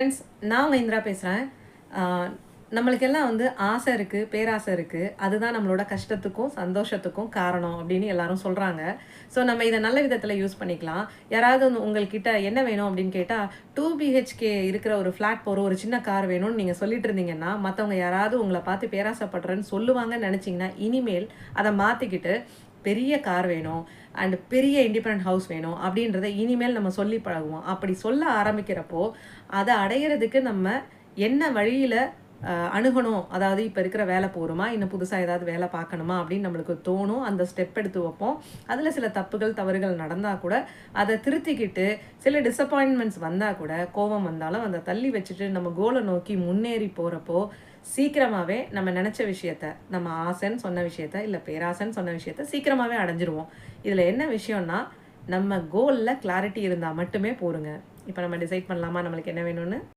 Friends நான் உங்கள் இந்திரா பேசுகிறேன் நம்மளுக்கெல்லாம் வந்து ஆசை இருக்குது பேராசை இருக்குது அதுதான் நம்மளோட கஷ்டத்துக்கும் சந்தோஷத்துக்கும் காரணம் அப்படின்னு எல்லாரும் சொல்கிறாங்க ஸோ நம்ம இதை நல்ல விதத்தில் யூஸ் பண்ணிக்கலாம். யாராவது உங்கள்கிட்ட என்ன வேணும் அப்படின்னு கேட்டால் டூ பிஹெச்கே இருக்கிற ஒரு ஃப்ளாட் போகிற ஒரு சின்ன கார் வேணும்னு நீங்கள் சொல்லிட்டு இருந்தீங்கன்னா மற்றவங்க யாராவது உங்களை பார்த்து பேராசைப்படுறேன்னு சொல்லுவாங்கன்னு நினச்சிங்கன்னா இனிமேல் அதை மாற்றிக்கிட்டு பெரிய கார் வேணும் அண்ட் பெரிய இண்டிபெண்ட் ஹவுஸ் வேணும் அப்படின்றத இனிமேல் நம்ம சொல்லி பழகுவோம். அப்படி சொல்ல ஆரம்பிக்கிறப்போ அதை அடையிறதுக்கு நம்ம என்ன வழியில் அணுகணும்? அதாவது இப்போ இருக்கிற வேலை போகிறோமா இன்னும் புதுசாக ஏதாவது வேலை பார்க்கணுமா? அப்படின்னு நம்மளுக்கு தோணும். அந்த ஸ்டெப் எடுத்து வைப்போம். அதில் சில தப்புகள் தவறுகள் நடந்தால் கூட அதை திருத்திக்கிட்டு சில டிசப்பாயின்மெண்ட்ஸ் வந்தால் கூட கோபம் வந்தாலும் அதை தள்ளி வச்சுட்டு நம்ம கோலை நோக்கி முன்னேறி போகிறப்போ சீக்கிரமாகவே நம்ம நினச்ச விஷயத்த நம்ம ஆசைன்னு சொன்ன விஷயத்த இல்லை பேராசைன்னு சொன்ன விஷயத்த சீக்கிரமாகவே அடைஞ்சிருவோம். இதில் என்ன விஷயம்னா நம்ம கோலில் கிளாரிட்டி இருந்தால் மட்டுமே போருங்க. இப்போ நம்ம டிசைட் பண்ணலாமா? நம்மளுக்கு என்ன வேணும்னு?